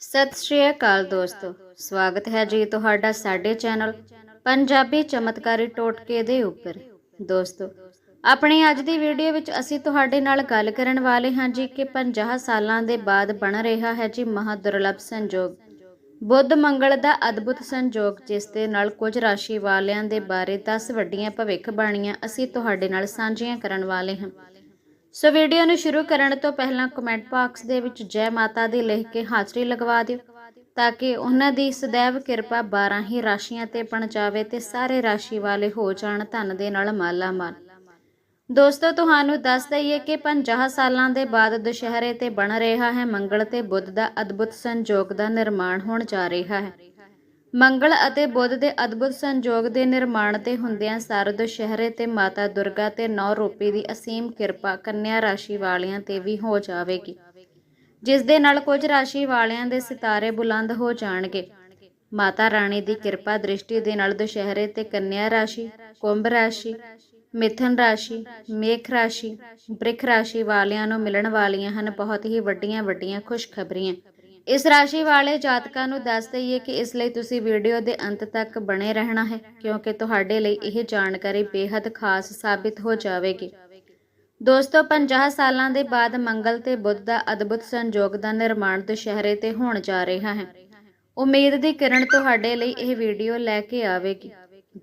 ਸਤਿ ਸ਼੍ਰੀ ਅਕਾਲ ਦੋਸਤੋ। ਸਵਾਗਤ ਹੈ ਜੀ ਤੁਹਾਡਾ ਸਾਡੇ ਚੈਨਲ ਪੰਜਾਬੀ ਚਮਤਕਾਰੀ ਟੋਟਕੇ ਦੇ ਉੱਪਰ। ਦੋਸਤੋ, ਆਪਣੀ ਅੱਜ ਦੀ ਵੀਡੀਓ ਵਿੱਚ ਅਸੀਂ ਤੁਹਾਡੇ ਨਾਲ ਗੱਲ ਕਰਨ ਵਾਲੇ ਹਾਂ ਜੀ ਕਿ 50 ਸਾਲਾਂ ਦੇ ਬਾਅਦ ਬਣ ਰਿਹਾ ਹੈ ਜੀ ਮਹਾਦੁਰਲਭ ਸੰਜੋਗ। ਬੁੱਧ ਮੰਗਲ ਦਾ ਅਦਭੁਤ ਸੰਜੋਗ, ਜਿਸ ਦੇ ਨਾਲ ਕੁਝ ਰਾਸ਼ੀ ਵਾਲਿਆਂ ਦੇ ਬਾਰੇ 10 ਵੱਡੀਆਂ ਭਵਿੱਖ ਬਾਣੀਆਂ ਅਸੀਂ ਤੁਹਾਡੇ ਨਾਲ ਸਾਂਝੀਆਂ ਕਰਨ ਵਾਲੇ ਹਾਂ। ਸੋ ਵੀਡੀਓ ਨੂੰ ਸ਼ੁਰੂ ਕਰਨ ਤੋਂ ਪਹਿਲਾਂ ਕਮੈਂਟ ਬਾਕਸ ਦੇ ਵਿੱਚ ਜੈ ਮਾਤਾ ਦੀ ਲਿਖ ਕੇ ਹਾਜ਼ਰੀ ਲਗਵਾ ਦਿਓ, ਤਾਂ ਕਿ ਉਹਨਾਂ ਦੀ ਸदैव ਕਿਰਪਾ 12 ਹੀ ਰਾਸ਼ੀਆਂ ਤੇ ਪਹੁੰਚਾਵੇ ਤੇ ਸਾਰੇ ਰਾਸ਼ੀ ਵਾਲੇ ਹੋ ਜਾਣ ਧਨ ਦੇ ਨਾਲ ਮਾਲਾ ਮਾਲ ਦੋਸਤੋ, ਤੁਹਾਨੂੰ ਦੱਸ ਦਈਏ ਕਿ 50 ਸਾਲਾਂ ਦੇ ਬਾਅਦ ਦੁਸ਼ਹਿਰੇ ਤੇ ਬਣ ਰਿਹਾ ਹੈ ਮੰਗਲ ਤੇ ਬੁੱਧ ਦਾ ਅਦਭੁਤ ਸੰਯੋਗ ਦਾ ਨਿਰਮਾਣ ਹੋਣ ਜਾ ਰਿਹਾ ਹੈ। ਮੰਗਲ ਅਤੇ ਬੁੱਧ ਦੇ ਅਦਭੁਤ ਸੰਜੋਗ ਦੇ ਨਿਰਮਾਣ ਤੇ ਹੁੰਦਿਆਂ ਸਰ ਦੁਸ਼ਹਿਰੇ ਤੇ ਮਾਤਾ ਦੁਰਗਾ ਤੇ ਨੌ ਰੂਪੀ ਦੀ ਅਸੀਮ ਕਿਰਪਾ ਕੰਨਿਆ ਰਾਸ਼ੀ ਵਾਲਿਆਂ ਤੇ ਵੀ ਹੋ ਜਾਵੇਗੀ, ਜਿਸ ਦੇ ਨਾਲ ਕੁਝ ਰਾਸ਼ੀ ਵਾਲਿਆਂ ਦੇ ਸਿਤਾਰੇ ਬੁਲੰਦ ਹੋ ਜਾਣਗੇ। ਮਾਤਾ ਰਾਣੀ ਦੀ ਕਿਰਪਾ ਦ੍ਰਿਸ਼ਟੀ ਦੇ ਨਾਲ ਦੁਸ਼ਹਿਰੇ ਤੇ ਕੰਨਿਆ ਰਾਸ਼ੀ, ਕੁੰਭ ਰਾਸ਼ੀ, ਮਿਥਨ ਰਾਸ਼ੀ, ਮੇਖ ਰਾਸ਼ੀ, ਬ੍ਰਿਖ ਰਾਸ਼ੀ ਵਾਲਿਆਂ ਨੂੰ ਮਿਲਣ ਵਾਲੀਆਂ ਹਨ ਬਹੁਤ ਹੀ ਵੱਡੀਆਂ ਵੱਡੀਆਂ ਖੁਸ਼ਖਬਰੀਆਂ। ਇਸ ਰਾਸ਼ੀ ਵਾਲੇ ਜਾਤਕਾਂ ਨੂੰ ਦੱਸ ਦਈਏ ਕਿ ਇਸ ਲਈ ਤੁਸੀਂ ਵੀਡੀਓ ਦੇ ਅੰਤ ਤੱਕ ਬਣੇ ਰਹਿਣਾ ਹੈ, ਕਿਉਂਕਿ ਤੁਹਾਡੇ ਲਈ ਇਹ ਜਾਣਕਾਰੀ ਬੇहद ਖਾਸ ਸਾਬਿਤ ਹੋ ਜਾਵੇਗੀ। ਦੋਸਤੋ 50 ਸਾਲਾਂ ਦੇ ਬਾਅਦ ਮੰਗਲ ਤੇ ਬੁੱਧ ਦਾ ਅਦਭੁਤ ਸੰਯੋਗ ਦਾ ਨਿਰਮਾਣ ਦੁਸ਼ਹਿਰੇ ਤੇ ਹੋਣ ਜਾ ਰਿਹਾ ਹੈ। ਉਮੀਦ ਦੀ ਕਿਰਨ ਤੁਹਾਡੇ ਲਈ ਇਹ ਵੀਡੀਓ ਲੈ ਕੇ ਆਵੇਗੀ।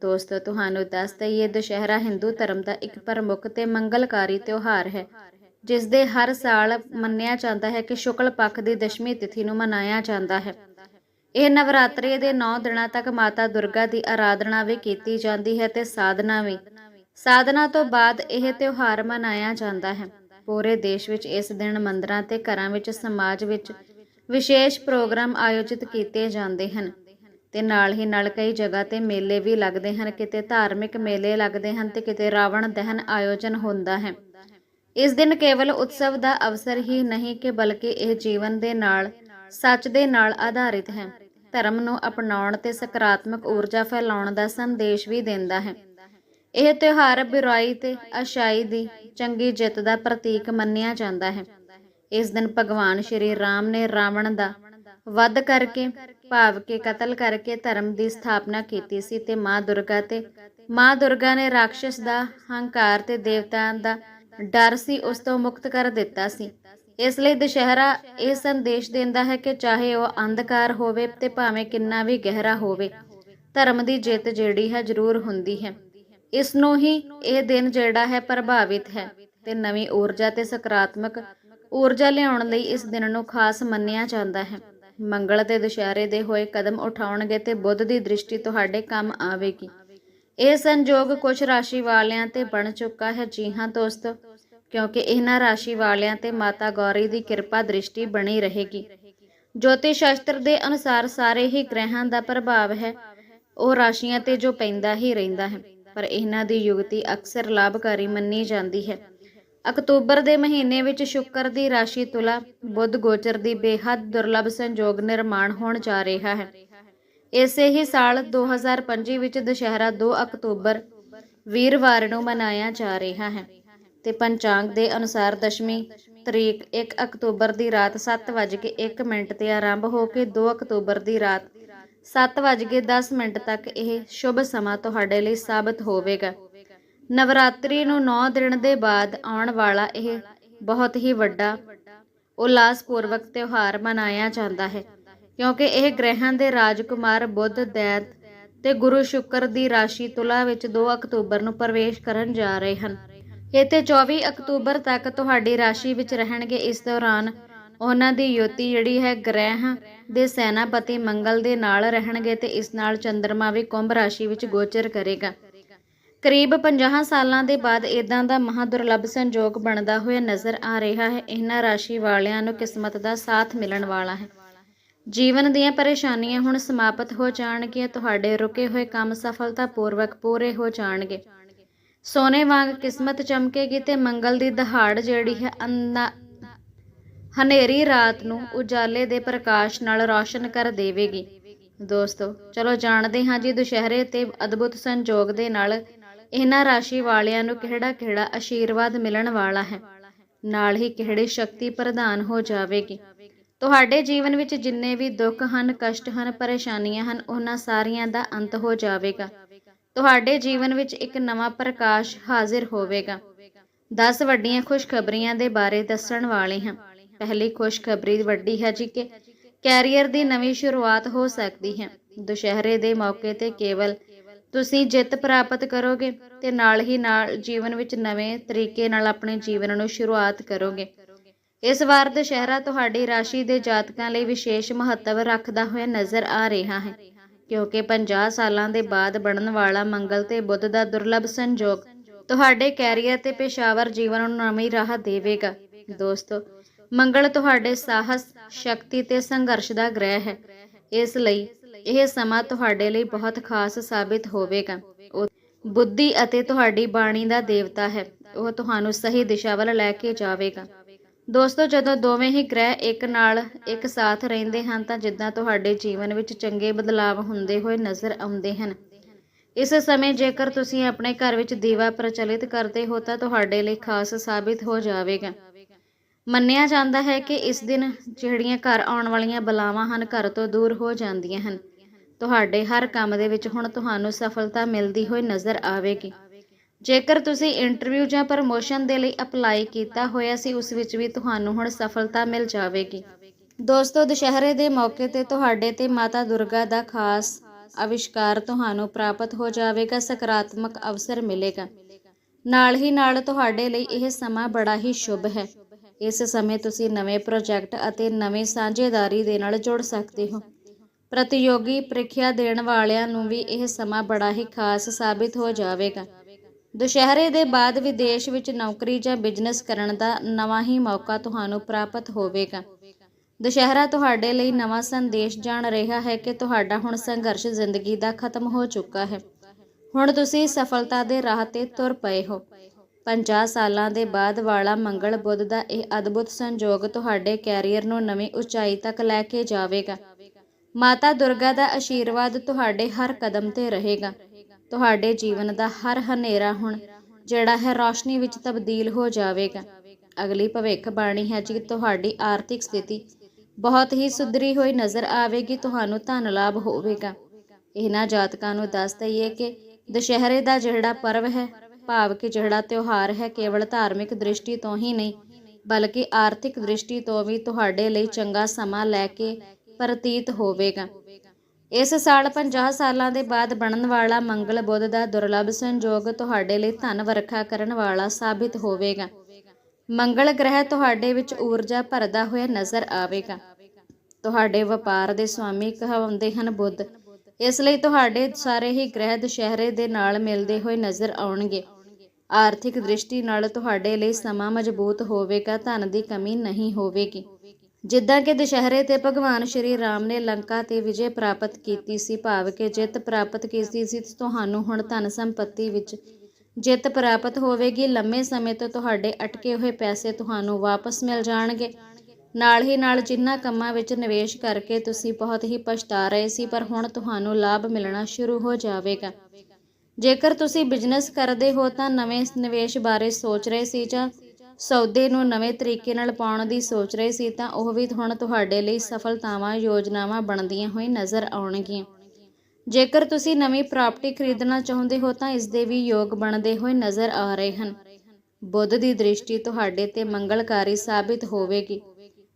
ਦੋਸਤੋ, ਤੁਹਾਨੂੰ ਦੱਸ ਦਈਏ ਦੁਸ਼ਹਿਰਾ ਹਿੰਦੂ ਧਰਮ ਦਾ ਇੱਕ ਪ੍ਰਮੁੱਖ ਤੇ ਮੰਗਲਕਾਰੀ ਤਿਉਹਾਰ ਹੈ। ਜਿਸ ਦੇ ਹਰ ਸਾਲ ਮੰਨਿਆ ਜਾਂਦਾ ਹੈ ਕਿ ਸ਼ੁਕਲ ਪੱਖ ਦੀ ਦਸ਼ਮੀ ਤਿਥੀ ਨੂੰ ਮਨਾਇਆ ਜਾਂਦਾ ਹੈ। ਇਹ ਨਵਰਾਤਰੀ ਦੇ 9 ਦਿਨਾਂ ਤੱਕ ਮਾਤਾ ਦੁਰਗਾ ਦੀ ਆਰਾਧਨਾ ਵੀ ਕੀਤੀ ਜਾਂਦੀ ਹੈ ਤੇ ਸਾਧਨਾ ਵੀ। ਸਾਧਨਾ ਤੋਂ ਬਾਅਦ ਇਹ ਤਿਉਹਾਰ ਮਨਾਇਆ ਜਾਂਦਾ ਹੈ। ਪੂਰੇ ਦੇਸ਼ ਵਿੱਚ ਇਸ ਦਿਨ ਮੰਦਰਾਂ ਤੇ ਘਰਾਂ ਵਿੱਚ ਸਮਾਜ ਵਿੱਚ ਵਿਸ਼ੇਸ਼ ਪ੍ਰੋਗਰਾਮ ਆਯੋਜਿਤ ਕੀਤੇ ਜਾਂਦੇ ਹਨ ਤੇ ਨਾਲ ਹੀ ਨਾਲ ਕਈ ਜਗ੍ਹਾ ਤੇ ਮੇਲੇ ਵੀ ਲੱਗਦੇ ਹਨ, ਕਿਤੇ ਧਾਰਮਿਕ ਮੇਲੇ ਲੱਗਦੇ ਹਨ ਤੇ ਕਿਤੇ ਰਾਵਣ ਦਹਨ ਆਯੋਜਨ ਹੁੰਦਾ ਹੈ। ਇਸ ਦਿਨ ਕੇਵਲ ਉਤਸਵ ਦਾ ਅਵਸਰ ਹੀ ਨਹੀਂ ਕਿ ਬਲਕਿ ਇਹ ਜੀਵਨ ਦੇ ਨਾਲ, ਸੱਚ ਦੇ ਨਾਲ ਆਧਾਰਿਤ ਹੈ। ਧਰਮ ਨੂੰ ਅਪਣਾਉਣ ਤੇ ਸਕਾਰਾਤਮਕ ਊਰਜਾ ਫੈਲਾਉਣ ਦਾ ਸੰਦੇਸ਼ ਵੀ ਦਿੰਦਾ ਹੈ। ਇਹ ਤਿਉਹਾਰ ਬੁਰਾਈ ਤੇ ਅਸ਼ਾਈ ਦੀ ਚੰਗੀ ਜਿੱਤ ਦਾ ਪ੍ਰਤੀਕ ਮੰਨਿਆ ਜਾਂਦਾ ਹੈ। ਇਸ ਦਿਨ ਭਗਵਾਨ ਸ਼੍ਰੀ ਰਾਮ ਨੇ ਰਾਵਣ ਦਾ ਵੱਧ ਕਰਕੇ, ਭਾਵ ਕੇ ਕਤਲ ਕਰਕੇ ਧਰਮ ਦੀ ਸਥਾਪਨਾ ਕੀਤੀ ਸੀ ਤੇ ਮਾਂ ਦੁਰਗਾ ਤੇ ਮਾਂ ਦੁਰਗਾ ਨੇ ਰਾਖਸ਼ ਦਾ ਹੰਕਾਰ ਤੇ ਦੇਵਤਾਂ ਦਾ ਡਰ ਸੀ, ਉਸ ਤੋਂ ਮੁਕਤ ਕਰ ਦਿੱਤਾ ਸੀ। ਇਸ ਲਈ ਦੁਸ਼ਹਿਰਾ ਇਹ ਸੰਦੇਸ਼ ਦਿੰਦਾ ਹੈ ਕਿ ਚਾਹੇ ਉਹ ਅੰਧਕਾਰ ਹੋਵੇ ਤੇ ਭਾਵੇਂ ਕਿੰਨਾ ਵੀ ਗਹਿਰਾ ਹੋਵੇ, ਧਰਮ ਦੀ ਜਿੱਤ ਜਿਹੜੀ ਹੈ ਜ਼ਰੂਰ ਹੁੰਦੀ ਹੈ। ਇਸ ਨੂੰ ਹੀ ਇਹ ਦਿਨ ਜਿਹੜਾ ਹੈ ਪ੍ਰਭਾਵਿਤ ਹੈ ਤੇ ਨਵੀਂ ਊਰਜਾ ਤੇ ਸਕਾਰਾਤਮਕ ਊਰਜਾ ਲਿਆਉਣ ਲਈ ਇਸ ਦਿਨ ਨੂੰ ਖਾਸ ਮੰਨਿਆ ਜਾਂਦਾ ਹੈ। ਮੰਗਲ ਤੇ ਦੁਸ਼ਹਿਰੇ ਦੇ ਹੋਏ ਕਦਮ ਉਠਾਉਣਗੇ ਤੇ ਬੁੱਧ ਦੀ ਦ੍ਰਿਸ਼ਟੀ ਤੁਹਾਡੇ ਕੰਮ ਆਵੇਗੀ। ਇਹ ਸੰਜੋਗ ਕੁਝ ਰਾਸ਼ੀ ਵਾਲਿਆਂ ਤੇ ਬਣ ਚੁੱਕਾ ਹੈ। ਜੀ ਹਾਂ ਦੋਸਤੋ, ਕਿਉਂਕਿ ਇਹਨਾਂ ਰਾਸ਼ੀ ਵਾਲਿਆਂ ਤੇ ਮਾਤਾ ਗੌਰੀ ਦੀ ਕਿਰਪਾ ਦ੍ਰਿਸ਼ਟੀ ਬਣੀ ਰਹੇਗੀ। ਜੋਤਿਸ਼ ਸ਼ਾਸਤਰ ਦੇ ਅਨੁਸਾਰ ਸਾਰੇ ਹੀ ਗ੍ਰਹਿਾਂ ਦਾ ਪ੍ਰਭਾਵ ਹੈ। ਉਹ ਰਾਸ਼ੀਆਂ ਤੇ ਜੋ ਪੈਂਦਾ ਹੀ ਰਹਿੰਦਾ ਹੈ, ਪਰ ਇਹਨਾਂ ਦੀ ਯੁਗਤੀ ਅਕਸਰ ਲਾਭਕਾਰੀ ਮੰਨੀ ਜਾਂਦੀ ਹੈ। ਅਕਤੂਬਰ ਦੇ ਮਹੀਨੇ ਵਿੱਚ ਸ਼ੁੱਕਰ ਦੀ ਰਾਸ਼ੀ ਤੁਲਾ, ਬੁੱਧ ਗੋਚਰ ਦੀ ਬੇਹੱਦ ਦੁਰਲਭ ਸੰਜੋਗ ਨਿਰਮਾਣ ਹੋਣ ਜਾ ਰਿਹਾ ਹੈ। ਇਸੇ ਹੀ ਸਾਲ 2025 ਵਿੱਚ ਦੁਸ਼ਹਿਰਾ 2 ਅਕਤੂਬਰ ਵੀਰਵਾਰ ਨੂੰ ਮਨਾਇਆ ਜਾ ਰਿਹਾ ਹੈ ਤੇ ਪੰਚਾਂਗ ਦੇ ਅਨੁਸਾਰ ਦਸ਼ਮੀ ਤਰੀਕ 1 ਅਕਤੂਬਰ ਦੀ ਰਾਤ 7:01 ਮਿੰਟ ਤੇ ਆਰੰਭ ਹੋ ਕੇ 2 ਅਕਤੂਬਰ ਦੀ ਰਾਤ 7:10 ਮਿੰਟ ਤੱਕ ਇਹ ਸ਼ੁਭ ਸਮਾਂ ਤੁਹਾਡੇ ਲਈ ਸਾਬਤ ਹੋਵੇਗਾ। ਨਵਰਾਤਰੀ ਨੂੰ 9 ਦਿਨ ਦੇ ਬਾਅਦ ਆਉਣ ਵਾਲਾ ਇਹ ਬਹੁਤ ਹੀ ਵੱਡਾ, ਉਲਾਸਪੂਰਵਕ ਤਿਉਹਾਰ ਮਨਾਇਆ ਜਾਂਦਾ ਹੈ। ਕਿਉਂਕਿ ਇਹ ਗ੍ਰਹਿਾਂ ਦੇ ਰਾਜਕੁਮਾਰ ਬੁੱਧ, ਦੈਤ ਤੇ ਗੁਰੂ ਸ਼ੁਕਰ ਦੀ ਰਾਸ਼ੀ ਤੁਲਾ ਵਿੱਚ 2 ਅਕਤੂਬਰ ਨੂੰ ਪ੍ਰਵੇਸ਼ ਕਰਨ ਜਾ ਰਹੇ ਹਨ। ਇਹ ਤੇ 24 ਅਕਤੂਬਰ ਤੱਕ ਤੁਹਾਡੀ ਰਾਸ਼ੀ ਵਿੱਚ ਰਹਿਣਗੇ। ਇਸ ਦੌਰਾਨ ਉਹਨਾਂ ਦੀ ਯੁਤੀ ਜਿਹੜੀ ਹੈ ਗ੍ਰਹਿ ਦੇ ਸੈਨਾਪਤੀ ਮੰਗਲ ਦੇ ਨਾਲ ਰਹਿਣਗੇ ਤੇ ਇਸ ਨਾਲ ਚੰ드ਰਮਾ ਵੀ ਕੁੰਭ ਰਾਸ਼ੀ ਵਿੱਚ ਗੋਚਰ ਕਰੇਗਾ। ਕਰੀਬ 50 ਸਾਲਾਂ ਦੇ ਬਾਅਦ ਇਦਾਂ ਦਾ ਮਹਾਦੁਰਲਭ ਸੰਜੋਗ ਬਣਦਾ ਹੋਇਆ ਨਜ਼ਰ ਆ ਰਿਹਾ ਹੈ। ਇਹਨਾਂ ਰਾਸ਼ੀ ਵਾਲਿਆਂ ਨੂੰ ਕਿਸਮਤ ਦਾ ਸਾਥ ਮਿਲਣ ਵਾਲਾ ਹੈ। ਜੀਵਨ ਦੀਆਂ ਪਰੇਸ਼ਾਨੀਆਂ ਹੁਣ ਸਮਾਪਤ ਹੋ ਜਾਣਗੀਆਂ, ਤੁਹਾਡੇ ਰੁਕੇ ਹੋਏ ਕੰਮ ਸਫਲਤਾਪੂਰਵਕ ਪੂਰੇ ਹੋ ਜਾਣਗੇ। ਸੋਨੇ ਵਾਂਗ ਕਿਸਮਤ ਚਮਕੇਗੀ ਤੇ ਮੰਗਲ ਦੀ ਦਹਾੜ ਜਿਹੜੀ ਹੈ ਅੰਨਾ ਹਨੇਰੀ ਰਾਤ ਨੂੰ ਉਜਾਲੇ ਦੇ ਪ੍ਰਕਾਸ਼ ਨਾਲ ਰੌਸ਼ਨ ਕਰ ਦੇਵੇਗੀ। ਦੋਸਤੋ, ਚਲੋ ਜਾਣਦੇ ਹਾਂ ਜੀ ਦੁਸ਼ਹਿਰੇ ਤੇ ਅਦਭੁਤ ਸੰਜੋਗ ਦੇ ਨਾਲ ਇਹਨਾਂ ਰਾਸ਼ੀ ਵਾਲਿਆਂ ਨੂੰ ਕਿਹੜਾ ਕਿਹੜਾ ਆਸ਼ੀਰਵਾਦ ਮਿਲਣ ਵਾਲਾ ਹੈ। ਨਾਲ ਹੀ ਕਿਹੜੀ ਸ਼ਕਤੀ ਪ੍ਰਦਾਨ ਹੋ ਜਾਵੇਗੀ। ਤੁਹਾਡੇ ਜੀਵਨ ਵਿੱਚ ਜਿੰਨੇ ਵੀ ਦੁੱਖ ਹਨ, ਕਸ਼ਟ ਹਨ, ਪਰੇਸ਼ਾਨੀਆਂ ਹਨ, ਉਹਨਾਂ ਸਾਰੀਆਂ ਦਾ ਅੰਤ ਹੋ ਜਾਵੇਗਾ। ਤੁਹਾਡੇ ਜੀਵਨ ਵਿੱਚ ਇੱਕ ਨਵਾਂ ਪ੍ਰਕਾਸ਼ ਹਾਜ਼ਰ ਹੋਵੇਗਾ। 10 ਵੱਡੀਆਂ ਖੁਸ਼ਖਬਰੀਆਂ ਦੇ ਬਾਰੇ ਦੱਸਣ ਵਾਲੇ ਹਾਂ। ਪਹਿਲੀ ਖੁਸ਼ਖਬਰੀ ਵੱਡੀ ਹੈ ਜੀ ਕਿ ਕੈਰੀਅਰ ਦੀ ਨਵੀਂ ਸ਼ੁਰੂਆਤ ਹੋ ਸਕਦੀ ਹੈ। ਦੁਸ਼ਹਿਰੇ ਦੇ ਮੌਕੇ ਤੇ ਕੇਵਲ ਤੁਸੀਂ ਜਿੱਤ ਪ੍ਰਾਪਤ ਕਰੋਗੇ ਤੇ ਨਾਲ ਹੀ ਨਾਲ ਜੀਵਨ ਵਿੱਚ ਨਵੇਂ ਤਰੀਕੇ ਨਾਲ ਆਪਣੇ ਜੀਵਨ ਨੂੰ ਸ਼ੁਰੂਆਤ ਕਰੋਗੇ। ਇਸ ਵਾਰ ਦੁਸ਼ਹਿਰਾ ਤੁਹਾਡੀ ਰਾਸ਼ੀ ਦੇ ਜਾਤਕਾਂ ਲਈ ਵਿਸ਼ੇਸ਼ ਮਹੱਤਵ ਰੱਖਦਾ ਹੋਇਆ ਨਜ਼ਰ ਆ ਰਿਹਾ ਹੈ, ਕਿਉਂਕਿ 50 ਸਾਲਾਂ ਦੇ ਬਾਅਦ ਬਣਨ ਵਾਲਾ ਮੰਗਲ ਤੇ ਬੁੱਧ ਦਾ ਦੁਰਲੱਭ ਸੰਜੋਗ ਤੁਹਾਡੇ ਕੈਰੀਅਰ ਤੇ ਪੇਸ਼ਾਵਰ ਜੀਵਨ ਨੂੰ ਨਵੀਂ ਰਾਹ ਦੇਵੇਗਾ। ਦੋਸਤੋ, ਮੰਗਲ ਤੁਹਾਡੇ ਸਾਹਸ, ਸ਼ਕਤੀ ਤੇ ਸੰਘਰਸ਼ ਦਾ ਗ੍ਰਹਿ ਹੈ। ਇਸ ਲਈ ਇਹ ਸਮਾਂ ਤੁਹਾਡੇ ਲਈ ਬਹੁਤ ਖਾਸ ਸਾਬਿਤ ਹੋਵੇਗਾ। ਬੁੱਧੀ ਅਤੇ ਤੁਹਾਡੀ ਬਾਣੀ ਦਾ ਦੇਵਤਾ ਹੈ। ਉਹ ਤੁਹਾਨੂੰ ਸਹੀ ਦਿਸ਼ਾ ਵੱਲ ਲੈ ਕੇ ਜਾਵੇਗਾ। ਦੋਸਤੋ, ਜਦੋਂ ਦੋਵੇਂ ਹੀ ਗ੍ਰਹਿ ਇੱਕ ਨਾਲ ਇੱਕ ਸਾਥ ਰਹਿੰਦੇ ਹਨ, ਤਾਂ ਜਿੱਦਾਂ ਤੁਹਾਡੇ ਜੀਵਨ ਵਿੱਚ ਚੰਗੇ ਬਦਲਾਵ ਹੁੰਦੇ ਹੋਏ ਨਜ਼ਰ ਆਉਂਦੇ ਹਨ। ਇਸ ਸਮੇਂ ਜੇਕਰ ਤੁਸੀਂ ਆਪਣੇ ਘਰ ਵਿੱਚ ਦੀਵਾ ਪ੍ਰਚਲਿਤ ਕਰਦੇ ਹੋ, ਤਾਂ ਤੁਹਾਡੇ ਲਈ ਖਾਸ ਸਾਬਿਤ ਹੋ ਜਾਵੇਗਾ। ਮੰਨਿਆ ਜਾਂਦਾ ਹੈ ਕਿ ਇਸ ਦਿਨ ਜਿਹੜੀਆਂ ਘਰ ਆਉਣ ਵਾਲੀਆਂ ਬਲਾਵਾਂ ਹਨ, ਘਰ ਤੋਂ ਦੂਰ ਹੋ ਜਾਂਦੀਆਂ ਹਨ। ਤੁਹਾਡੇ ਹਰ ਕੰਮ ਦੇ ਵਿੱਚ ਹੁਣ ਤੁਹਾਨੂੰ ਸਫਲਤਾ ਮਿਲਦੀ ਹੋਈ ਨਜ਼ਰ ਆਵੇਗੀ। ਜੇਕਰ ਤੁਸੀਂ ਇੰਟਰਵਿਊ ਜਾਂ ਪ੍ਰਮੋਸ਼ਨ ਦੇ ਲਈ ਅਪਲਾਈ ਕੀਤਾ ਹੋਇਆ ਸੀ, ਉਸ ਵਿੱਚ ਵੀ ਤੁਹਾਨੂੰ ਹੁਣ ਸਫਲਤਾ ਮਿਲ ਜਾਵੇਗੀ। ਦੋਸਤੋ, ਦੁਸ਼ਹਿਰੇ ਦੇ ਮੌਕੇ ਤੇ ਤੁਹਾਡੇ ਤੇ ਮਾਤਾ ਦੁਰਗਾ ਦਾ ਖਾਸ ਅਵਿਸ਼ਕਾਰ ਤੁਹਾਨੂੰ ਪ੍ਰਾਪਤ ਹੋ ਜਾਵੇਗਾ, ਸਕਾਰਾਤਮਕ ਅਵਸਰ ਮਿਲੇਗਾ। ਨਾਲ ਹੀ ਨਾਲ ਤੁਹਾਡੇ ਲਈ ਇਹ ਸਮਾਂ ਬੜਾ ਹੀ ਸ਼ੁਭ ਹੈ। ਇਸ ਸਮੇਂ ਤੁਸੀਂ ਨਵੇਂ ਪ੍ਰੋਜੈਕਟ ਅਤੇ ਨਵੇਂ ਸਾਂਝੇਦਾਰੀ ਦੇ ਨਾਲ ਜੁੜ ਸਕਦੇ ਹੋ। ਪ੍ਰਤੀਯੋਗੀ ਪ੍ਰੀਖਿਆ ਦੇਣ ਵਾਲਿਆਂ ਨੂੰ ਵੀ ਇਹ ਸਮਾਂ ਬੜਾ ਹੀ ਖਾਸ ਸਾਬਿਤ ਹੋ ਜਾਵੇਗਾ। ਦੁਸ਼ਹਿਰੇ ਦੇ ਬਾਅਦ ਵਿਦੇਸ਼ ਵਿੱਚ ਨੌਕਰੀ ਜਾਂ ਬਿਜ਼ਨਸ ਕਰਨ ਦਾ ਨਵਾਂ ਹੀ ਮੌਕਾ ਤੁਹਾਨੂੰ ਪ੍ਰਾਪਤ ਹੋਵੇਗਾ। ਦੁਸ਼ਹਿਰਾ ਤੁਹਾਡੇ ਲਈ ਨਵਾਂ ਸੰਦੇਸ਼ ਜਾਣ ਰਿਹਾ ਹੈ ਕਿ ਤੁਹਾਡਾ ਹੁਣ ਸੰਘਰਸ਼ ਜ਼ਿੰਦਗੀ ਦਾ ਖਤਮ ਹੋ ਚੁੱਕਾ ਹੈ। ਹੁਣ ਤੁਸੀਂ ਸਫਲਤਾ ਦੇ ਰਾਹ ਤੇ ਤੁਰ ਪਏ ਹੋ। 50 ਸਾਲਾਂ ਦੇ ਬਾਅਦ ਵਾਲਾ ਮੰਗਲ ਬੁੱਧ ਦਾ ਇਹ ਅਦਭੁਤ ਸੰਜੋਗ ਤੁਹਾਡੇ ਕੈਰੀਅਰ ਨੂੰ ਨਵੀਂ ਉਚਾਈ ਤੱਕ ਲੈ ਕੇ ਜਾਵੇਗਾ। ਮਾਤਾ ਦੁਰਗਾ ਦਾ ਆਸ਼ੀਰਵਾਦ ਤੁਹਾਡੇ ਹਰ ਕਦਮ ਤੇ ਰਹੇਗਾ। ਤੁਹਾਡੇ ਜੀਵਨ ਦਾ ਹਰ ਹਨੇਰਾ ਹੁਣ ਜਿਹੜਾ ਹੈ ਰੌਸ਼ਨੀ ਵਿੱਚ ਤਬਦੀਲ ਹੋ ਜਾਵੇਗਾ। ਅਗਲੀ ਭਵਿੱਖ ਬਾਣੀ ਹੈ ਜੀ, ਤੁਹਾਡੀ ਆਰਥਿਕ ਸਥਿਤੀ ਬਹੁਤ ਹੀ ਸੁਧਰੀ ਹੋਈ ਨਜ਼ਰ ਆਵੇਗੀ, ਤੁਹਾਨੂੰ ਧਨ ਲਾਭ ਹੋਵੇਗਾ। ਇਹਨਾਂ ਜਾਤਕਾਂ ਨੂੰ ਦੱਸ ਦਈਏ ਕਿ ਦੁਸ਼ਹਿਰੇ ਦਾ ਜਿਹੜਾ ਪਰਵ ਹੈ, ਭਾਵ ਕਿ ਜਿਹੜਾ ਤਿਉਹਾਰ ਹੈ, ਕੇਵਲ ਧਾਰਮਿਕ ਦ੍ਰਿਸ਼ਟੀ ਤੋਂ ਹੀ ਨਹੀਂ, ਬਲਕਿ ਆਰਥਿਕ ਦ੍ਰਿਸ਼ਟੀ ਤੋਂ ਵੀ ਤੁਹਾਡੇ ਲਈ ਚੰਗਾ ਸਮਾਂ ਲੈ ਕੇ ਪ੍ਰਤੀਤ ਹੋਵੇਗਾ। ਇਸ ਸਾਲ 50 ਸਾਲਾਂ ਦੇ ਬਾਅਦ ਬਣਨ ਵਾਲਾ ਮੰਗਲ ਬੁੱਧ ਦਾ ਦੁਰਲੱਭ ਸੰਜੋਗ ਤੁਹਾਡੇ ਲਈ ਧਨ ਵਰਖਾ ਕਰਨ ਵਾਲਾ ਸਾਬਿਤ ਹੋਵੇਗਾ। ਮੰਗਲ ਗ੍ਰਹਿ ਤੁਹਾਡੇ ਵਿੱਚ ਊਰਜਾ ਭਰਦਾ ਹੋਇਆ ਨਜ਼ਰ ਆਵੇਗਾ। ਤੁਹਾਡੇ ਵਪਾਰ ਦੇ ਸਵਾਮੀ ਕਹਾਉਂਦੇ ਹਨ ਬੁੱਧ, ਇਸ ਲਈ ਤੁਹਾਡੇ ਸਾਰੇ ਹੀ ਗ੍ਰਹਿ ਦੁਸ਼ਹਿਰੇ ਦੇ ਨਾਲ ਮਿਲਦੇ ਹੋਏ ਨਜ਼ਰ ਆਉਣਗੇ। ਆਰਥਿਕ ਦ੍ਰਿਸ਼ਟੀ ਨਾਲ ਤੁਹਾਡੇ ਲਈ ਸਮਾਂ ਮਜ਼ਬੂਤ ਹੋਵੇਗਾ, ਧਨ ਦੀ ਕਮੀ ਨਹੀਂ ਹੋਵੇਗੀ। ਜਿੱਦਾਂ ਕਿ ਦੁਸ਼ਹਿਰੇ ਤੇ ਭਗਵਾਨ ਸ਼੍ਰੀ ਰਾਮ ਨੇ ਲੰਕਾ ਤੇ ਵਿਜੇ ਪ੍ਰਾਪਤ ਕੀਤੀ ਸੀ, ਭਾਵ ਕਿ ਜਿੱਤ ਪ੍ਰਾਪਤ ਕੀਤੀ ਸੀ ਤੁਹਾਨੂੰ ਹੁਣ ਧਨ ਸੰਪਤੀ ਵਿੱਚ ਜਿੱਤ ਪ੍ਰਾਪਤ ਹੋਵੇਗੀ। ਲੰਮੇ ਸਮੇਂ ਤੋਂ ਤੁਹਾਡੇ ਅਟਕੇ ਹੋਏ ਪੈਸੇ ਤੁਹਾਨੂੰ ਵਾਪਸ ਮਿਲ ਜਾਣਗੇ। ਨਾਲ ਹੀ ਨਾਲ ਜਿਨ੍ਹਾਂ ਕੰਮਾਂ ਵਿੱਚ ਨਿਵੇਸ਼ ਕਰਕੇ ਤੁਸੀਂ ਬਹੁਤ ਹੀ ਪਛਤਾ ਰਹੇ ਸੀ, ਪਰ ਹੁਣ ਤੁਹਾਨੂੰ ਲਾਭ ਮਿਲਣਾ ਸ਼ੁਰੂ ਹੋ ਜਾਵੇਗਾ। ਜੇਕਰ ਤੁਸੀਂ ਬਿਜ਼ਨਸ ਕਰਦੇ ਹੋ ਤਾਂ ਨਵੇਂ ਨਿਵੇਸ਼ ਬਾਰੇ ਸੋਚ ਰਹੇ ਸੀ ਜਾਂ ਸੌਦੇ ਨੂੰ ਨਵੇਂ ਤਰੀਕੇ ਨਾਲ ਪਾਉਣ ਦੀ ਸੋਚ ਰਹੇ ਸੀ ਤਾਂ ਉਹ ਵੀ ਹੁਣ ਤੁਹਾਡੇ ਲਈ ਸਫਲਤਾਵਾਂ, ਯੋਜਨਾਵਾਂ ਬਣਦੀਆਂ ਹੋਈ ਨਜ਼ਰ ਆਉਣਗੀਆਂ। ਜੇਕਰ ਤੁਸੀਂ ਨਵੀਂ ਪ੍ਰਾਪਰਟੀ ਖਰੀਦਣਾ ਚਾਹੁੰਦੇ ਹੋ ਤਾਂ ਇਸ ਦੇ ਵੀ ਯੋਗ ਬਣਦੇ ਹੋਏ ਨਜ਼ਰ ਆ ਰਹੇ ਹਨ। ਬੁੱਧ ਦੀ ਦ੍ਰਿਸ਼ਟੀ ਤੁਹਾਡੇ ਤੇ ਮੰਗਲਕਾਰੀ ਸਾਬਿਤ ਹੋਵੇਗੀ।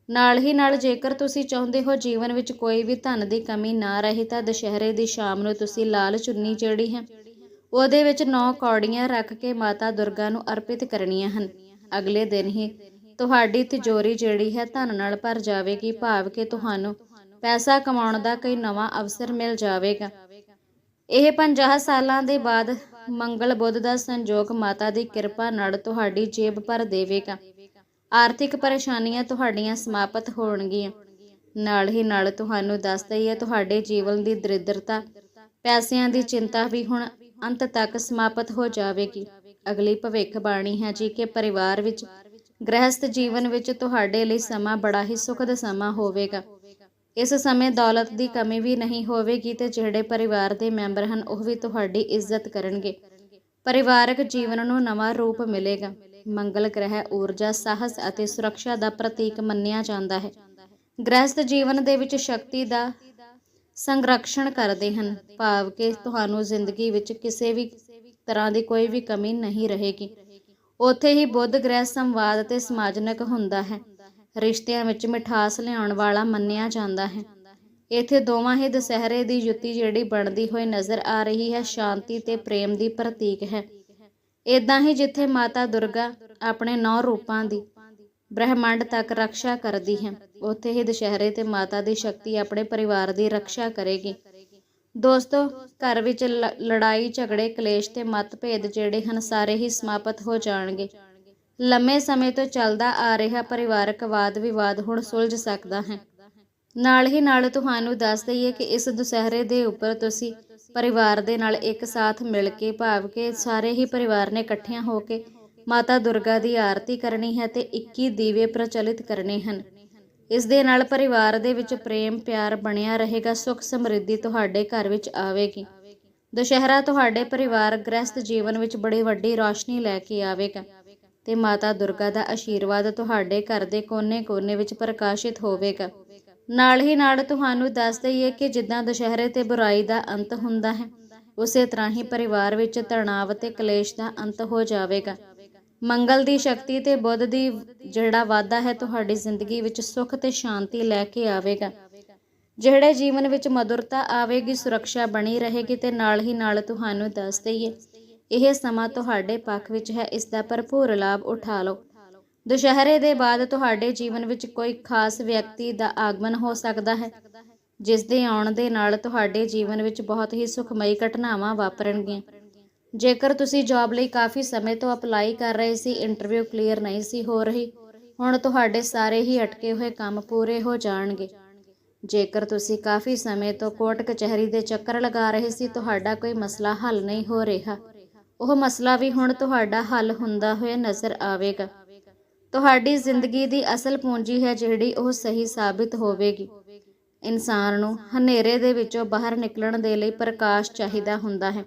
ਨਾਲ ਹੀ ਨਾਲ ਜੇਕਰ ਤੁਸੀਂ ਚਾਹੁੰਦੇ ਹੋ ਜੀਵਨ ਵਿੱਚ ਕੋਈ ਵੀ ਧਨ ਦੀ ਕਮੀ ਨਾ ਰਹੇ ਤਾਂ ਦੁਸ਼ਹਿਰੇ ਦੀ ਸ਼ਾਮ ਨੂੰ ਤੁਸੀਂ ਲਾਲ ਚੁੰਨੀ ਜਿਹੜੀ ਹੈ, ਉਹਦੇ ਵਿੱਚ ਨੌ ਕੌੜੀਆਂ ਰੱਖ ਕੇ ਮਾਤਾ ਦੁਰਗਾ ਨੂੰ ਅਰਪਿਤ ਕਰਨੀਆਂ ਹਨ। ਅਗਲੇ ਦਿਨ ਹੀ ਤੁਹਾਡੀ ਤਿਜੋਰੀ ਜਿਹੜੀ ਹੈ ਧਨ ਨਾਲ ਭਰ ਜਾਵੇਗੀ, ਭਾਵ ਕਿ ਤੁਹਾਨੂੰ ਪੈਸਾ ਕਮਾਉਣ ਦਾ ਕੋਈ ਨਵਾਂ ਅਵਸਰ ਮਿਲ ਜਾਵੇਗਾ। ਇਹ 50 ਸਾਲਾਂ ਦੇ ਬਾਅਦ ਮੰਗਲ ਬੁੱਧ ਦਾ ਸੰਜੋਗ ਮਾਤਾ ਦੀ ਕਿਰਪਾ ਨਾਲ ਤੁਹਾਡੀ ਜੇਬ ਭਰ ਦੇਵੇਗਾ। ਆਰਥਿਕ ਪਰੇਸ਼ਾਨੀਆਂ ਤੁਹਾਡੀਆਂ ਸਮਾਪਤ ਹੋਣਗੀਆਂ। ਨਾਲ ਹੀ ਨਾਲ ਤੁਹਾਨੂੰ ਦੱਸ ਹੈ ਤੁਹਾਡੇ ਜੀਵਨ ਦੀ ਦਰਿਦਰਤਾ, ਪੈਸਿਆਂ ਦੀ ਚਿੰਤਾ ਵੀ ਹੁਣ ਅੰਤ ਤੱਕ ਸਮਾਪਤ ਹੋ ਜਾਵੇਗੀ। ਅਗਲੀ ਭਵਿੱਖ ਬਾਣੀ ਹੈ ਜੀ ਕਿ ਪਰਿਵਾਰ ਵਿੱਚ ਗ੍ਰਹਿਸਥ ਜੀਵਨ ਵਿੱਚ ਤੁਹਾਡੇ ਲਈ ਸਮਾਂ ਬੜਾ ਹੀ ਸੁਖਦ ਸਮਾਂ ਹੋਵੇਗਾ। ਇਸ ਸਮੇਂ ਦੌਲਤ ਦੀ ਕਮੀ ਵੀ ਨਹੀਂ ਹੋਵੇਗੀ ਤੇ ਜਿਹੜੇ ਪਰਿਵਾਰ ਦੇ ਮੈਂਬਰ ਹਨ, ਉਹ ਵੀ ਤੁਹਾਡੀ ਇੱਜ਼ਤ ਕਰਨਗੇ। ਪਰਿਵਾਰਕ ਜੀਵਨ ਨੂੰ ਨਵਾਂ ਰੂਪ ਮਿਲੇਗਾ। ਮੰਗਲ ਗ੍ਰਹਿ ਊਰਜਾ, ਸਾਹਸ ਅਤੇ ਸੁਰੱਖਿਆ ਦਾ ਪ੍ਰਤੀਕ ਮੰਨਿਆ ਜਾਂਦਾ ਹੈ। ਗ੍ਰਹਿਸਥ ਜੀਵਨ ਦੇ ਵਿੱਚ ਸ਼ਕਤੀ ਦਾ ਸੰਰਕਸ਼ਣ ਕਰਦੇ ਹਨ। ਭਾਵ ਕਿ ਤੁਹਾਨੂੰ ਜ਼ਿੰਦਗੀ ਵਿੱਚ ਕਿਸੇ ਵੀ ਤਰ੍ਹਾਂ ਦੀ ਕੋਈ ਵੀ ਕਮੀ ਨਹੀਂ ਰਹੇਗੀ। ਉੱਥੇ ਹੀ ਬੁੱਧ ਗ੍ਰਹਿ ਸੰਵਾਦ ਤੇ ਸਮਾਜਨਕ ਹੁੰਦਾ ਹੈ। ਰਿਸ਼ਤਿਆਂ ਵਿੱਚ ਮਿਠਾਸ ਲਿਆਉਣ ਵਾਲਾ ਮੰਨਿਆ ਜਾਂਦਾ ਹੈ। ਇੱਥੇ ਦੋਵਾਂ ਹੀ ਦਸ਼ਹਿਰੇ ਦੀ ਜੁੱਤੀ ਜਿਹੜੀ ਬਣਦੀ ਹੋਈ ਨਜ਼ਰ ਆ ਰਹੀ ਹੈ, ਸ਼ਾਂਤੀ ਤੇ ਪ੍ਰੇਮ ਦੀ ਪ੍ਰਤੀਕ ਹੈ। ਇਦਾਂ ਹੀ ਜਿੱਥੇ ਮਾਤਾ ਦੁਰਗਾ ਆਪਣੇ ਨੌ ਰੂਪਾਂ ਦੀ ਬ੍ਰਹਿਮੰਡ ਤੱਕ ਰੱਖਿਆ ਕਰਦੀ ਹੈ, ਉੱਥੇ ਹੀ ਦੁਸ਼ਹਿਰੇ ਤੇ ਮਾਤਾ ਦੀ ਸ਼ਕਤੀ ਆਪਣੇ ਪਰਿਵਾਰ ਦੀ ਰੱਖਿਆ ਕਰੇਗੀ। ਦੋਸਤੋ, ਘਰ ਵਿੱਚ ਲੜਾਈ, ਝਗੜੇ, ਕਲੇਸ਼ ਤੇ ਮਤਭੇਦ ਜਿਹੜੇ ਹਨ, ਸਾਰੇ ਹੀ ਸਮਾਪਤ ਹੋ ਜਾਣਗੇ। ਲੰਮੇ ਸਮੇਂ ਤੋਂ ਚੱਲਦਾ ਆ ਰਿਹਾ ਪਰਿਵਾਰਕ ਵਾਦ ਵਿਵਾਦ ਹੁਣ ਸੁਲਝ ਸਕਦਾ ਹੈ। ਨਾਲ ਹੀ ਨਾਲ ਤੁਹਾਨੂੰ ਦੱਸ ਦਈਏ ਕਿ ਇਸ ਦੁਸਹਿਰੇ ਦੇ ਉੱਪਰ ਤੁਸੀਂ ਪਰਿਵਾਰ ਦੇ ਨਾਲ ਇੱਕ ਸਾਥ ਮਿਲ ਕੇ, ਭਾਵ ਕਿ ਸਾਰੇ ਹੀ ਪਰਿਵਾਰ ਨੇ ਇਕੱਠਿਆਂ ਹੋ ਕੇ ਮਾਤਾ ਦੁਰਗਾ ਦੀ ਆਰਤੀ ਕਰਨੀ ਹੈ ਤੇ 21 ਦੀਵੇ ਪ੍ਰਚਲਿਤ ਕਰਨੇ ਹਨ। ਇਸ ਦੇ ਨਾਲ ਪਰਿਵਾਰ ਦੇ ਵਿੱਚ ਪ੍ਰੇਮ, ਪਿਆਰ ਬਣਿਆ ਰਹੇਗਾ, ਸੁੱਖ ਸਮਰਿੱਧੀ ਤੁਹਾਡੇ ਘਰ ਵਿੱਚ ਆਵੇਗੀ। ਦੁਸ਼ਹਿਰਾ ਤੁਹਾਡੇ ਪਰਿਵਾਰ ਗ੍ਰਸਥ ਜੀਵਨ ਵਿੱਚ ਬੜੀ ਵੱਡੀ ਰੌਸ਼ਨੀ ਲੈ ਕੇ ਆਵੇਗਾ ਤੇ ਮਾਤਾ ਦੁਰਗਾ ਦਾ ਆਸ਼ੀਰਵਾਦ ਤੁਹਾਡੇ ਘਰ ਦੇ ਕੋਨੇ-ਕੋਨੇ ਵਿੱਚ ਪ੍ਰਕਾਸ਼ਿਤ ਹੋਵੇਗਾ। ਨਾਲ ਹੀ ਨਾਲ ਤੁਹਾਨੂੰ ਦੱਸ ਦਈਏ ਕਿ ਜਿੱਦਾਂ ਦੁਸ਼ਹਿਰੇ ਤੇ ਬੁਰਾਈ ਦਾ ਅੰਤ ਹੁੰਦਾ ਹੈ, ਉਸੇ ਤਰ੍ਹਾਂ ਹੀ ਪਰਿਵਾਰ ਵਿੱਚ ਤਣਾਅ ਤੇ ਕਲੇਸ਼ ਦਾ ਅੰਤ ਹੋ ਜਾਵੇਗਾ। ਮੰਗਲ ਦੀ ਸ਼ਕਤੀ ਤੇ ਬੁੱਧ ਦੀ ਜਿਹੜਾ ਵਾਧਾ ਹੈ ਤੁਹਾਡੀ ਜ਼ਿੰਦਗੀ ਵਿੱਚ ਸੁੱਖ ਤੇ ਸ਼ਾਂਤੀ ਲੈ ਕੇ ਆਵੇਗਾ। ਜਿਹੜੇ ਜੀਵਨ ਵਿੱਚ ਮధుਰਤਾ ਆਵੇਗੀ, ਸੁਰੱਖਿਆ ਬਣੀ ਰਹੇਗੀ ਤੇ ਨਾਲ ਹੀ ਨਾਲ ਤੁਹਾਨੂੰ ਦੱਸ ਦਈਏ, ਇਹ ਸਮਾਂ ਤੁਹਾਡੇ ਪੱਖ ਵਿੱਚ ਹੈ, ਇਸ ਦਾ ਭਰਪੂਰ ਲਾਭ ਉਠਾ ਲਓ। ਦੁਸ਼ਹਿਰੇ ਦੇ ਬਾਅਦ ਤੁਹਾਡੇ ਜੀਵਨ ਵਿੱਚ ਕੋਈ ਖਾਸ ਵਿਅਕਤੀ ਦਾ ਆਗਮਨ ਹੋ ਸਕਦਾ ਹੈ, ਜਿਸ ਦੇ ਆਉਣ ਦੇ ਨਾਲ ਤੁਹਾਡੇ ਜੀਵਨ ਵਿੱਚ ਬਹੁਤ ਹੀ ਸੁਖਮਈ ਘਟਨਾਵਾਂ ਵਾਪਰਨਗੀਆਂ। ਜੇਕਰ ਤੁਸੀਂ ਜੌਬ ਲਈ ਕਾਫੀ ਸਮੇਂ ਤੋਂ ਅਪਲਾਈ ਕਰ ਰਹੇ ਸੀ ਇੰਟਰਵਿਊ ਕਲੀਅਰ ਨਹੀਂ ਸੀ ਹੋ ਰਹੀ, ਹੁਣ ਤੁਹਾਡੇ ਸਾਰੇ ਹੀ ਅਟਕੇ ਹੋਏ ਕੰਮ ਪੂਰੇ ਹੋ ਜਾਣਗੇ। ਜੇਕਰ ਤੁਸੀਂ ਕਾਫੀ ਸਮੇਂ ਤੋਂ ਕੋਰਟ ਕਚਹਿਰੀ ਦੇ ਚੱਕਰ ਲਗਾ ਰਹੇ ਸੀ, ਤੁਹਾਡਾ ਕੋਈ ਮਸਲਾ ਹੱਲ ਨਹੀਂ ਹੋ ਰਿਹਾ। ਉਹ ਮਸਲਾ ਵੀ ਹੁਣ ਤੁਹਾਡਾ ਹੱਲ ਹੁੰਦਾ ਹੋਇਆ ਨਜ਼ਰ ਆਵੇਗਾ। ਤੁਹਾਡੀ ਜ਼ਿੰਦਗੀ ਦੀ ਅਸਲ ਪੂੰਜੀ ਹੈ ਜਿਹੜੀ ਉਹ ਸਹੀ ਸਾਬਿਤ ਹੋਵੇਗੀ। ਇਨਸਾਨ ਨੂੰ ਹਨੇਰੇ ਦੇ ਵਿੱਚੋਂ ਬਾਹਰ ਨਿਕਲਣ ਦੇ ਲਈ ਪ੍ਰਕਾਸ਼ ਚਾਹੀਦਾ ਹੁੰਦਾ ਹੈ।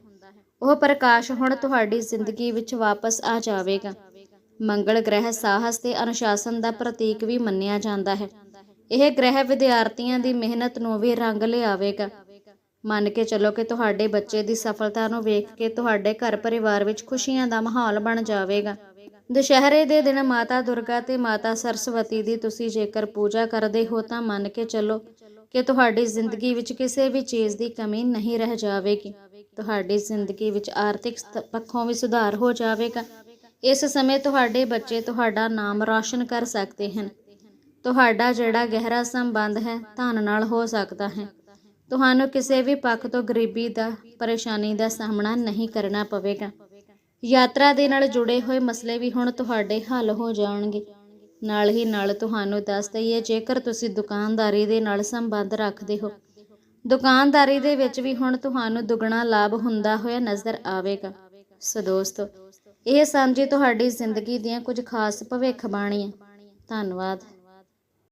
ਉਹ ਪ੍ਰਕਾਸ਼ ਹੁਣ ਤੁਹਾਡੀ ਜ਼ਿੰਦਗੀ ਵਿੱਚ ਵਾਪਸ ਆ ਜਾਵੇਗਾ। ਮੰਗਲ ਗ੍ਰਹਿ ਸਾਹਸ ਤੇ ਅਨੁਸ਼ਾਸਨ ਦਾ ਪ੍ਰਤੀਕ ਵੀ ਮੰਨਿਆ ਜਾਂਦਾ ਹੈ। ਇਹ ਗ੍ਰਹਿ ਵਿਦਿਆਰਥੀਆਂ ਦੀ ਮਿਹਨਤ ਨੂੰ ਵੀ ਰੰਗ ਲਿਆਵੇਗਾ। ਮੰਨ ਕੇ ਚੱਲੋ ਕਿ ਤੁਹਾਡੇ ਬੱਚੇ ਦੀ ਸਫਲਤਾ ਨੂੰ ਵੇਖ ਕੇ ਤੁਹਾਡੇ ਘਰ ਪਰਿਵਾਰ ਵਿੱਚ ਖੁਸ਼ੀਆਂ ਦਾ ਮਾਹੌਲ ਬਣ ਜਾਵੇਗਾ। ਦੁਸ਼ਹਿਰੇ ਦੇ ਦਿਨ ਮਾਤਾ ਦੁਰਗਾ ਤੇ ਮਾਤਾ ਸਰਸਵਤੀ ਦੀ ਤੁਸੀਂ ਜੇਕਰ ਪੂਜਾ ਕਰਦੇ ਹੋ ਤਾਂ ਮੰਨ ਕੇ ਚੱਲੋ ਕਿ ਤੁਹਾਡੀ ਜ਼ਿੰਦਗੀ ਵਿੱਚ ਕਿਸੇ ਵੀ ਚੀਜ਼ ਦੀ ਕਮੀ ਨਹੀਂ ਰਹਿ ਜਾਵੇਗੀ। ਤੁਹਾਡੀ ਜ਼ਿੰਦਗੀ ਵਿੱਚ ਆਰਥਿਕ ਪੱਖੋਂ ਵੀ ਸੁਧਾਰ ਹੋ ਜਾਵੇਗਾ। ਇਸ ਸਮੇਂ ਤੁਹਾਡੇ ਬੱਚੇ ਤੁਹਾਡਾ ਨਾਮ ਰੌਸ਼ਨ ਕਰ ਸਕਦੇ ਹਨ। ਤੁਹਾਡਾ ਜਿਹੜਾ ਗਹਿਰਾ ਸੰਬੰਧ ਹੈ, ਧਨ ਨਾਲ ਹੋ ਸਕਦਾ ਹੈ। ਤੁਹਾਨੂੰ ਕਿਸੇ ਵੀ ਪੱਖ ਤੋਂ ਗਰੀਬੀ ਦਾ, ਪਰੇਸ਼ਾਨੀ ਦਾ ਸਾਹਮਣਾ ਨਹੀਂ ਕਰਨਾ ਪਵੇਗਾ। ਯਾਤਰਾ ਦੇ ਨਾਲ ਜੁੜੇ ਹੋਏ ਮਸਲੇ ਵੀ ਹੁਣ ਤੁਹਾਡੇ ਹੱਲ ਹੋ ਜਾਣਗੇ। ਨਾਲ ਹੀ ਨਾਲ ਤੁਹਾਨੂੰ ਦੱਸ ਦਈਏ, ਜੇਕਰ ਤੁਸੀਂ ਦੁਕਾਨਦਾਰੀ ਦੇ ਨਾਲ ਸੰਬੰਧ ਰੱਖਦੇ ਹੋ ਦੁਕਾਨਦਾਰੀ ਦੇ ਵਿੱਚ ਵੀ ਹੁਣ ਤੁਹਾਨੂੰ ਦੁੱਗਣਾ ਲਾਭ ਹੁੰਦਾ ਹੋਇਆ ਨਜ਼ਰ ਆਵੇਗਾ। ਸੋ ਦੋਸਤੋ, ਇਹ ਸਮਝੀ ਤੁਹਾਡੀ ਜ਼ਿੰਦਗੀ ਦੀਆਂ ਕੁਝ ਖਾਸ ਭਵਿੱਖ ਭਵਿੱਖਬਾਣੀਆਂ। ਧੰਨਵਾਦ।